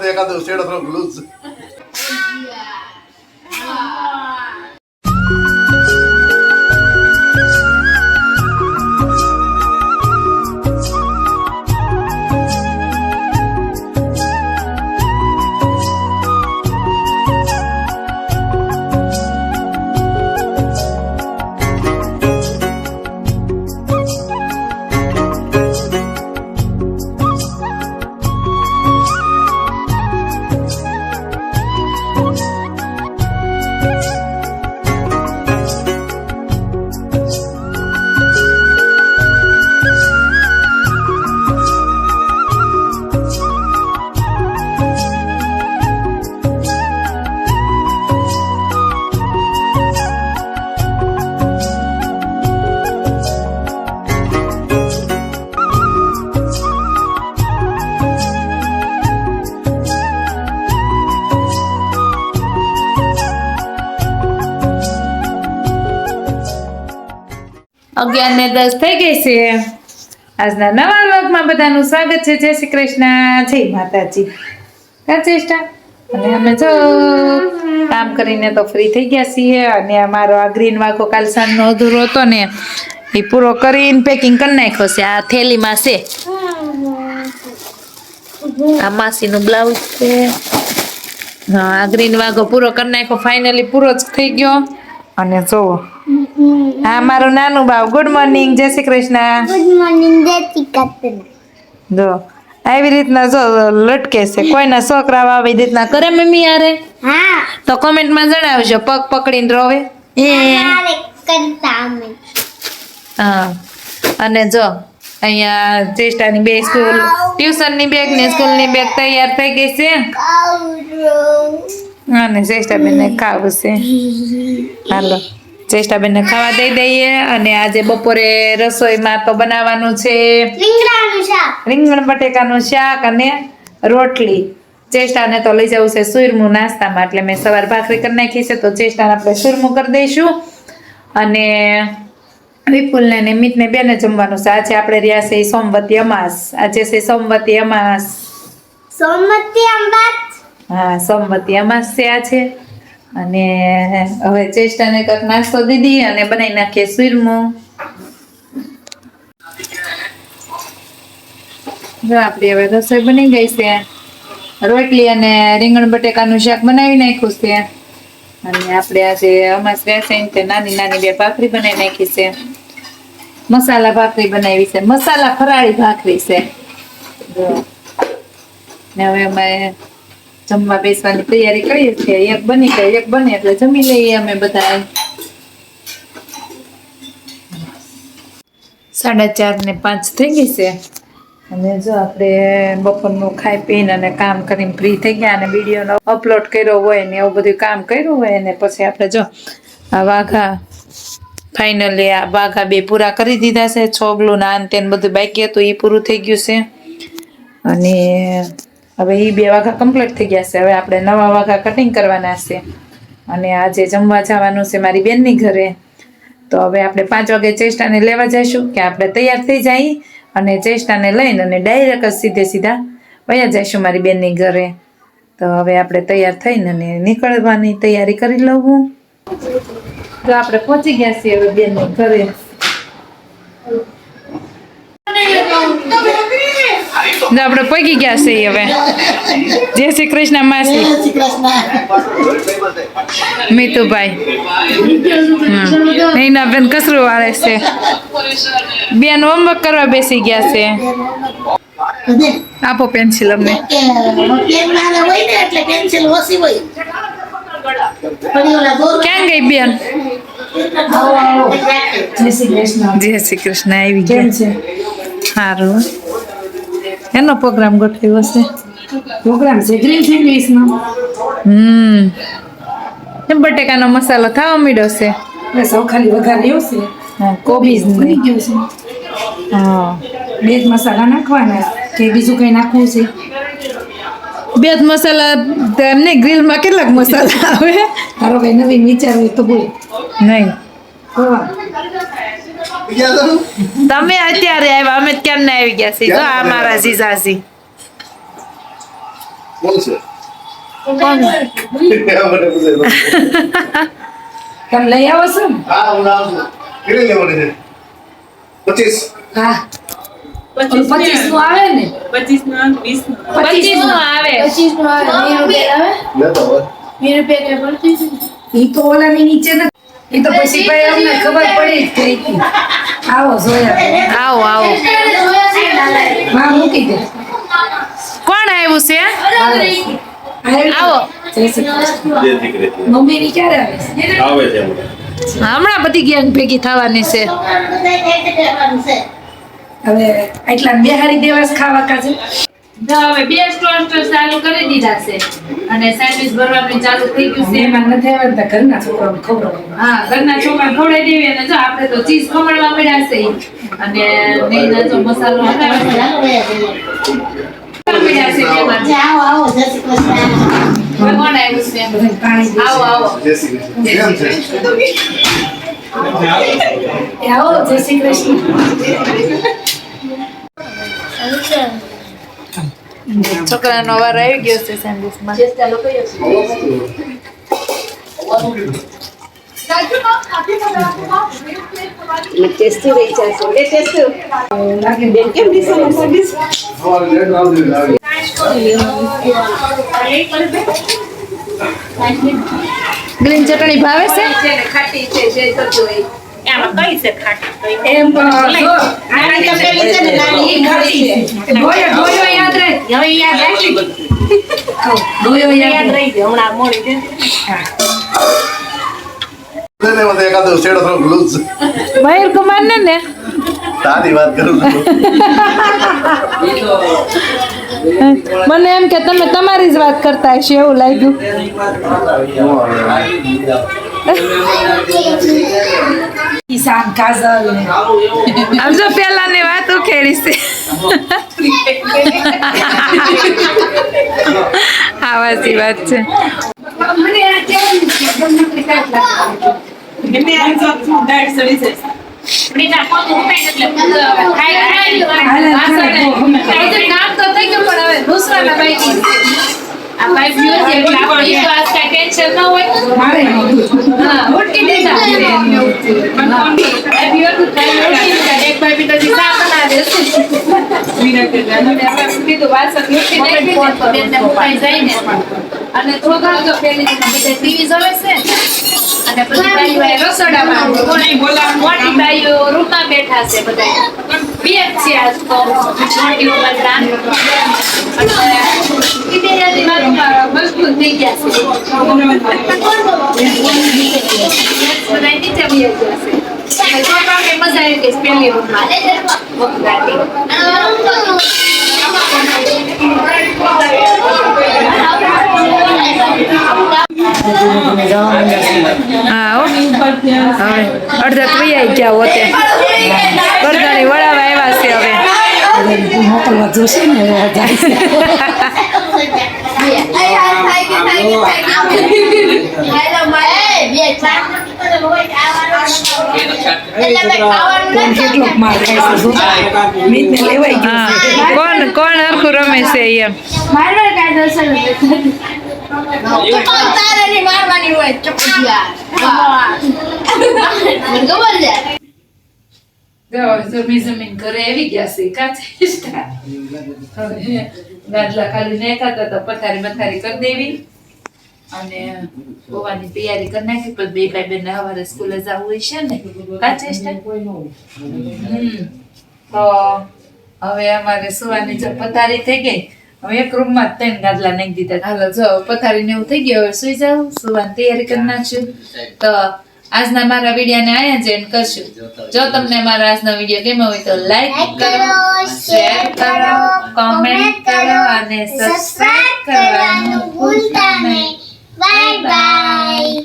એકાદો શેડો થોડો ને દસ થઈ ગઈ છે. આજના નવા વ્લોગમાં બધાનું સ્વાગત છે. જય શ્રી કૃષ્ણ. જય માતાજી. ચેષ્ટા અને અમે જો કામ કરીને તો ફ્રી થઈ ગયા છીએ. અને અમારો આ ગ્રીન વાઘો કાલ સાંજનો અધૂરો હતો ને, એ પૂરો કરીને પેકિંગ કરી નાખ્યો છે. આ થેલીમાં છે. આ માસીનું બ્લાઉઝ છે. હા, આ ગ્રીન વાઘો પૂરો કરી નાખ્યો. ફાઇનલી પૂરો જ થઈ ગયો. અને જોવો હા મારું નાનું ભાવ. ગુડ મોર્નિંગ જય શ્રી કૃષ્ણ. ગુડ મોર્નિંગ જય શ્રી કૃષ્ણ. જો આવી રીતના જો લટકે છે. કોઈના છોકરા આવી રીતના કરે મમ્મી યારે હા. તો કોમેન્ટમાં જણાવજો પગ પકડીને રોવે. હા. અને જો અહીંયા ચેષ્ટાની બે સ્કૂલ ટ્યુશનની બેગ ને સ્કૂલની બેગ તૈયાર થઈ ગઈ છે. અને ચેષ્ટાબેનને ખાવું છે. હાલો. ચેષ્ટાબેનને ખાવા દઈ દઈએ. અને આજે બપોરે રસોઈમાં તો બનાવવાનું છે રીંગણ બટેકાનું શાક અને રોટલી. ચેષ્ટાને તો લઈ જવું છે સુરમું નાસ્તામાં. એટલે મેં સવાર ભાખરી કરી નાખી છે. તો ચેષ્ટાને આપણે સુરમું કરી દઈશું. અને વિપુલને ને મિતને બેને જમવાનું છે. આજે આપણે રહ્યા છે સોમવતી અમાસ. આજે છે સોમવતી અમાસ. સોમવતી અમાસ હા સોમવતી અમાસ છે આજે. અને હવે ચેષ્ટાને કંઈક નાસ્તો દીધી અને બનાવી નાખીએ સુરમું જો આપણી હવે રસોઈ બની ગઈ છે. રોટલી અને રીંગણ બટેકાનું શાક બનાવી નાખ્યું છે. અને આપણે આજે અમાસ બેસીને તે નાની નાની બે ભાખરી બનાવી નાખી છે. મસાલા ભાખરી બનાવી છે. મસાલા ફરાળી ભાખરી છે. ને હવે અમે જમવા બેસવાની તૈયારી કરીએ છીએ. એક બની ગઈ, એક બને એટલે જમી લઈએ અમે બધા સાડા ચાર ને પાંચ થઈ ગઈ છે. અને જો આપણે બપોરનું ખાઈ પીને અને કામ કરીને ફ્રી થઈ ગયા અને વિડીયોનો અપલોડ કર્યો હોય ને એવું બધું કામ કર્યું હોય ને પછી આપણે જો આ વાઘા ફાઇનલી આ વાઘા બે પૂરા કરી દીધા છે. છોગલું ના અંતે ને બધું બાકી હતું એ પૂરું થઈ ગયું છે. અને હવે એ બે વાઘા કમ્પ્લીટ થઈ ગયા છે. હવે આપણે નવા વાઘા કટિંગ કરવાના છે. અને આજે જમવા જવાનું છે મારી બેનની ઘરે. તો હવે આપણે પાંચ વાગે ચેષ્ટાને લેવા જઈશું કે આપણે તૈયાર થઈ જઈએ અને ચેષ્ટાને લઈને અને ડાયરેક્ટ સીધે સીધા વયા જઈશું મારી બેનની ઘરે. તો હવે આપણે તૈયાર થઈને અને નીકળવાની તૈયારી કરી લઉં. તો આપણે પહોંચી ગયા છીએ હવે બેનની ઘરે. તો આપણે પગી ગયા છીએ હવે. જય શ્રી કૃષ્ણ માસી. મીતુભાઈ. હમ. એના બેન કસરું વાળે છે. બેન હોમવર્ક કરવા બેસી ગયા છે. આપો પેન્સિલ અમને. નાના ને ક્યાં ગઈ બેન? જય શ્રી કૃષ્ણ જય શ્રી કૃષ્ણ આવી ગયા. છે? સારું. એનો પ્રોગ્રામ ગોઠવ્યો હશે પ્રોગ્રામ છે ગ્રીન ઇંગ્લિશનો હમ. એમ બટેકાનો મસાલો થવા માંડ્યો છે? બસ હવે ખાલી વઘાર લેવો છે? કોબીજ બની ગયું છે. હા. બે જ મસાલા નાખવાના કે બીજું કંઈ નાખવું છે? બે જ મસાલા એમને ગ્રીલમાં કેટલાક મસાલા આવે? તારો કઈ નવીન વિચાર હોય તો બોલ. નહીં. તમે અત્યારે આવ્યા અમે ક્યાં ના આવી ગયા છીએ? જો આ મારા જીજાજી. કોણ છે? કોણ આ મને પૂછે તો. તમે લઈ આવો છો ને? હા હું આવું છું. કેટલી લેવાની છે? પચીસ. હા. ઓલું પચીસનું આવે ને? પચીસનું વીસનું પચીસનું આવે. પચીસનું આવે વીસ રૂપિયા આવે. લેતો હોય. વીસ રૂપિયા કે પડતી ઈ તો ઓલાની નીચે ઈ તો પછી ભાઈ અમને ખબર પડી જ ગઈ હતી. આવો જોયા આવો આવો. હા મૂકી દે. કોણ આવ્યું છે? આવો. મમ્મી ક્યારે આવે છે? હમણાં. બધી ગેંગ ભેગી થવાની છે. હવે એટલા બિહારી દેવાસ ખાવા કાજે? હવે બે સ્ટોર સ્ટોર ચાલુ કરી દીધા છે. અને સેન્ડવિચ ભરવાનું ચાલુ થઈ ગયું છે. એમાં નથી આવ્યા ને તો ઘરના છોકરાને ખબર હા ઘરના છોકરા ખવડાવી દેવી અને જો આપણે તો ચીઝ ખમણવા મળ્યા છે. અને મેઈના જો મસાલો. આવો આવો જય શ્રી કૃષ્ણ. કેમ છે એ આવો જય શ્રી કૃષ્ણ છોકરાનો વાર આવી ગયો છે સેન્ડવિચમાં સવારે લેટ આવજો આવી ગ્રીન ચટણી ભાવે છે છે ને ખાટી છે જે થતું હોય એમાં કઈ છે ખાટી એમ આની તો છે ને નાની ખાટી છે. ડોયો ડોયો યાદ રહે. હવે યાદ રાખી ડોયો યાદ યાદ રહી. ગયો હમણાં મોડી છે. ને મને એકાદો શેડો થોડો લૂઝ. છે મયુર કુમાર ને ને? તારી વાત કરું મને એમ કે તમે તમારી જ વાત કરતા હશે એવું લાગ્યું. ઈશાન કાજલ ને. આમ જો પેલાની વાત ઉખેડી છે. હા વાસી વાત છે. કામ તો થઈ ગયું પણ હવે દૂસરાના બાકી આ પાઇપ ગયો એટલે આપણે તો ટેન્શન ન હોય. મારે હા ઉટકી દીધા એક આપણે કીધું ઉટકી નાખી તો ને અને થોડા જો પેલી બધા ટીવી જોવે છે. અને પછી બાઈઓ રસોડામાં મોટી મોટી બાઈઓ રૂમમાં બેઠા છે બધા બે છે આજ તો. મોટી ના અને ઈ બે જતી મારું મજબૂત થઈ ગયા છે બધા નીચે બે ગયા છે અને છોકરાઓને મજા આવી ગઈ છે પેલી રૂમમાં વખરાતી. હા હો. હવે અડધા ક્રિયા ગયા હોતે અડધાની મોકલવા જોશે ને. કોણ કોણ આખું રમે છે એમ જમી જમીન ઘરે આવી ગયા છે કાચી હવે ગાદલા ખાલી નાખ્યા હતા પથારી મથારી કરી દેવી અને ગોવાની તૈયારી કરી નાખી બે ભાઈ બેન સવારે સ્કૂલે જવું હોય છે ને કાચે હમ તો હવે અમારે સુવાની જો પથારી થઈ ગઈ હવે એક રૂમમાં માં ત્રણ ગાદલા નાખી દીધા હાલો જો પથારી ને એવું થઈ ગયું હવે સુઈ જાવ સુવાની તૈયારી કરી નાખશું તો આજના મારા વિડીયોને અહીંયા જ એન્ડ કરશું. જો તમને મારા આજનો વીડિયો ગમ્યો હોય તો લાઈક કરો શેર કરો કોમેન્ટ કરો અને સબસ્ક્રાઇબ કરવાનું ભૂલતા નહીં. Bye bye